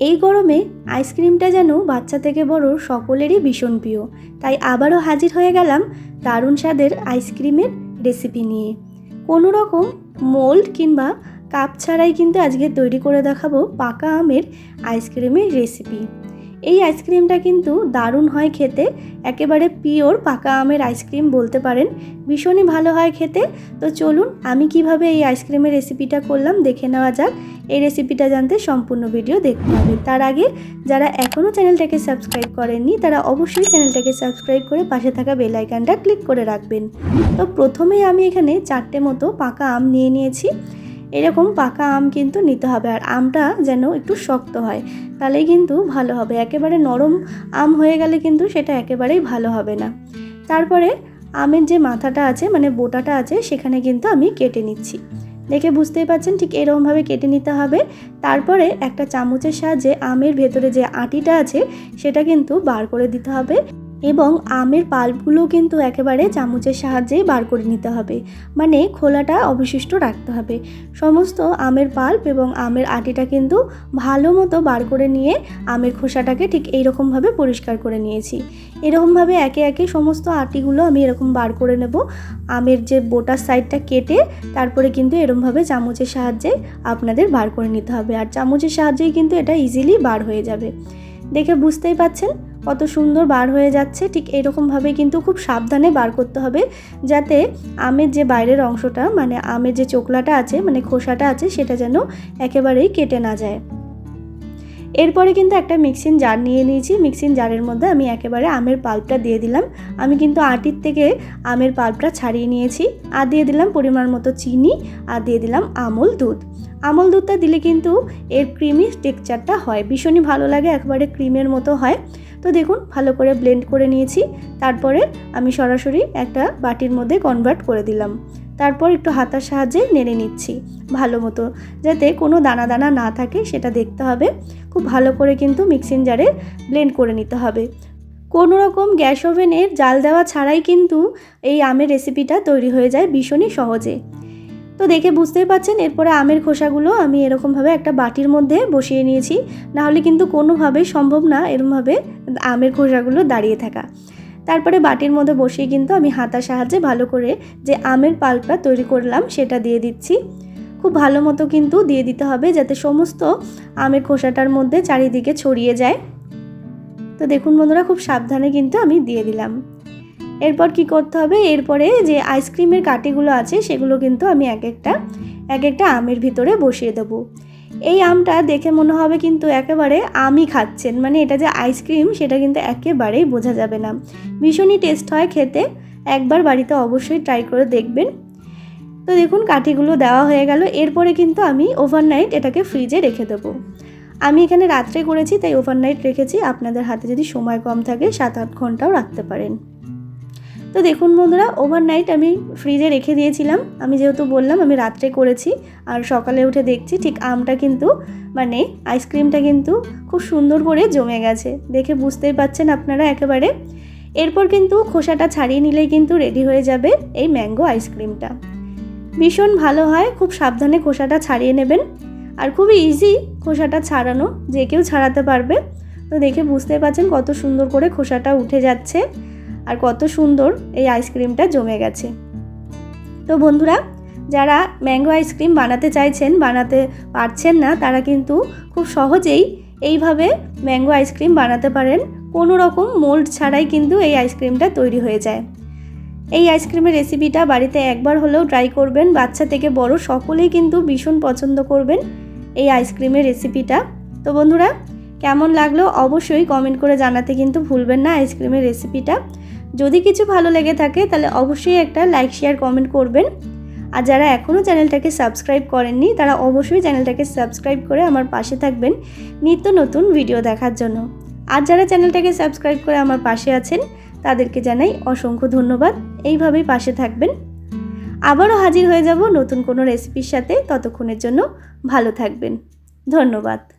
এই গরমে আইসক্রিমটা যেন বাচ্চা থেকে বড় সকলেরই ভীষণ প্রিয়। তাই আবারও হাজির হয়ে গেলাম দারুণ স্বাদের আইসক্রিমের রেসিপি নিয়ে। কোনো রকম মোল্ড কিংবা কাপ ছাড়াই কিন্তু আজকে তৈরি করে দেখাবো পাকা আমের আইসক্রিমের রেসিপি। এই আইসক্রিমটা কিন্তু দারুণ হয় খেতে। একেবারে পিওর পাকা আমের আইসক্রিম বলতে পারেন। ভীষণই ভালো হয় খেতে। তো চলুন আমি কীভাবে এই আইসক্রিমের রেসিপিটা করলাম দেখে নেওয়া যাক। এই রেসিপিটা জানতে সম্পূর্ণ ভিডিও দেখতে হবে। তার আগে যারা এখনও চ্যানেলটাকে সাবস্ক্রাইব করেননি, তারা অবশ্যই চ্যানেলটাকে সাবস্ক্রাইব করে পাশে থাকা বেল আইকনটা ক্লিক করে রাখবেন। তো প্রথমেই আমি এখানে চারটে মতো পাকা আম নিয়ে নিয়েছি। এরকম পাকা আম কিন্তু নিতে হবে। আর আমটা যেন একটু শক্ত হয়, তাহলেই কিন্তু ভালো হবে। একেবারে নরম আম হয়ে গেলে কিন্তু সেটা একেবারেই ভালো হবে না। তারপরে আমের যে মাথাটা আছে মানে বোটাটা আছে, সেখানে কিন্তু আমি কেটে নিচ্ছি। দেখে বুঝতেই পারছেন ঠিক এরকমভাবে কেটে নিতে হবে। তারপরে একটা চামচের সাহায্যে আমের ভেতরে যে আটিটা আছে, সেটা কিন্তু বার করে দিতে হবে। এবং আমের পাল্পগুলো কিন্তু একেবারে চামচের সাহায্যেই বার করে নিতে হবে। মানে খোলাটা অবশিষ্ট রাখতে হবে। সমস্ত আমের পাল্প এবং আমের আটিটা কিন্তু ভালো মতো বার করে নিয়ে আমের খোসাটাকে ঠিক এইরকমভাবে পরিষ্কার করে নিয়েছি। এরকমভাবে একে একে সমস্ত আটিগুলো আমি এরকম বার করে নেব। আমের যে বোটার সাইডটা কেটে তারপরে কিন্তু এরকমভাবে চামচের সাহায্যে আপনাদের বার করে নিতে হবে। আর চামচের সাহায্যেই কিন্তু এটা ইজিলি বার হয়ে যাবে। দেখে বুঝতেই পাচ্ছেন? কত সুন্দর বার হয়ে যাচ্ছে, ঠিক এরকমভাবে কিন্তু খুব সাবধানে বার করতে হবে যাতে আমের যে বাইরের অংশটা মানে আমের যে চোকলাটা আছে মানে খোসাটা আছে, সেটা যেন একেবারেই কেটে না যায়। এরপরে কিন্তু একটা মিক্সিং জার নিয়ে নিয়েছি। মিক্সিং জারের মধ্যে আমি একেবারে আমের পাল্পটা দিয়ে দিলাম। আমি কিন্তু আটির থেকে আমের পাল্পটা ছাড়িয়ে নিয়েছি। আর দিয়ে দিলাম পরিমাণ মতো চিনি, আর দিয়ে দিলাম আমল দুধ। আমল দুধটা দিলে কিন্তু এর ক্রিমি টেক্সচারটা হয়। ভীষণই ভালো লাগে, একবারে ক্রিমের মতো হয়। তো দেখুন, ভালো করে ব্লেন্ড করে নিয়েছি। তারপরে আমি সরাসরি একটা বাটির মধ্যে কনভার্ট করে দিলাম। তারপর একটু হাতার সাহায্যে নেড়ে নিচ্ছি ভালো মতো, যাতে কোনো দানা দানা না থাকে, সেটা দেখতে হবে। খুব ভালো করে কিন্তু মিক্সিং জারে ব্লেন্ড করে নিতে হবে। কোনো রকম গ্যাস ওভেনের জাল দেওয়া ছাড়াই কিন্তু এই আমের রেসিপিটা তৈরি হয়ে যায় ভীষণই সহজে। তো দেখে বুঝতেই পাচ্ছেন এরপরে আমের খোসাগুলো আমি এরকমভাবে একটা বাটির মধ্যে বসিয়ে নিয়েছি। নাহলে কিন্তু কোনোভাবেই সম্ভব না এরকমভাবে আমের খোসাগুলো দাঁড়িয়ে থাকা। তারপরে বাটির মধ্যে বসিয়ে কিন্তু আমি হাতার সাহায্যে ভালো করে যে আমের পাল্পটা তৈরি করলাম সেটা দিয়ে দিচ্ছি। খুব ভালো মতো কিন্তু দিয়ে দিতে হবে যাতে সমস্ত আমের খোসাটার মধ্যে চারিদিকে ছড়িয়ে যায়। তো দেখুন বন্ধুরা, খুব সাবধানে কিন্তু আমি দিয়ে দিলাম। এরপর কি করতে হবে? এরপরে যে আইসক্রিমের কাটিগুলো আছে, সেগুলো কিন্তু আমি এক একটা এক একটা আমের ভিতরে বসিয়ে দেবো। এই আমটা দেখে মনে হবে কিন্তু একেবারে আমই খাচ্ছেন। মানে এটা যে আইসক্রিম, সেটা কিন্তু একেবারেই বোঝা যাবে না। ভীষণই টেস্ট হয় খেতে। একবার বাড়িতে অবশ্যই ট্রাই করে দেখবেন। তো দেখুন, কাঠিগুলো দেওয়া হয়ে গেল। এরপরে কিন্তু আমি ওভারনাইট এটাকে ফ্রিজে রেখে দেবো। আমি এখানে রাত্রে করেছি, তাই ওভারনাইট রেখেছি। আপনাদের হাতে যদি সময় কম থাকে, সাত আট ঘন্টাও রাখতে পারেন। তো দেখুন বন্ধুরা ওভারনাইট আমি ফ্রিজে রেখে দিয়েছিলাম। আমি যেহেতু বললাম, আমি রাত্রে করেছি, আর সকালে উঠে দেখছি, ঠিক আমটা কিন্তু মানে আইসক্রিমটা কিন্তু খুব সুন্দর করে জমে গেছে। দেখে বুঝতেই পাচ্ছেন আপনারা একেবারে। এরপর কিন্তু খোসাটা ছাড়িয়ে নিলেই কিন্তু রেডি হয়ে যাবে এই ম্যাঙ্গো আইসক্রিমটা ভীষণ ভালো হয়, খুব সাবধানে খোসাটা ছাড়িয়ে নেবেন। আর খুবই ইজি খোসাটা ছাড়ানো, যে কেউ ছাড়াতে পারবে। তো দেখে বুঝতে পারছেন কত সুন্দর করে খোসাটা উঠে যাচ্ছে। আর কত সুন্দর এই আইসক্রিমটা জমে গেছে। তো বন্ধুরা, যারা ম্যাঙ্গো আইসক্রিম বানাতে চাইছেন, বানাতে পারছেন না, তারা কিন্তু খুব সহজেই এইভাবে ম্যাঙ্গো আইসক্রিম বানাতে পারেন। কোনো রকম মোল্ড ছাড়াই কিন্তু এই আইসক্রিমটা তৈরি হয়ে যায়। এই আইসক্রিমের রেসিপিটা বাড়িতে একবার হলেও ট্রাই করবেন। বাচ্চা থেকে বড় সকলেই কিন্তু ভীষণ পছন্দ করবেন এই আইসক্রিমের রেসিপিটা। তো বন্ধুরা, কেমন লাগল অবশ্যই কমেন্ট করে জানাতে কিন্তু ভুলবেন না আইসক্রিমের রেসিপিটা। যদি কিছু ভালো লেগে থাকে, তাহলে অবশ্যই একটা লাইক শেয়ার কমেন্ট করবেন। আর যারা এখনও চ্যানেলটাকে সাবস্ক্রাইব করেননি, তারা অবশ্যই চ্যানেলটাকে সাবস্ক্রাইব করে আমার পাশে থাকবেন নিত্য নতুন ভিডিও দেখার জন্য। আর যারা চ্যানেলটাকে সাবস্ক্রাইব করে আমার পাশে আছেন, তাদেরকে জানাই অসংখ্য ধন্যবাদ। এইভাবেই পাশে থাকবেন। আবারও হাজির হয়ে যাব নতুন কোনো রেসিপির সাথে। ততক্ষণের জন্য ভালো থাকবেন। ধন্যবাদ।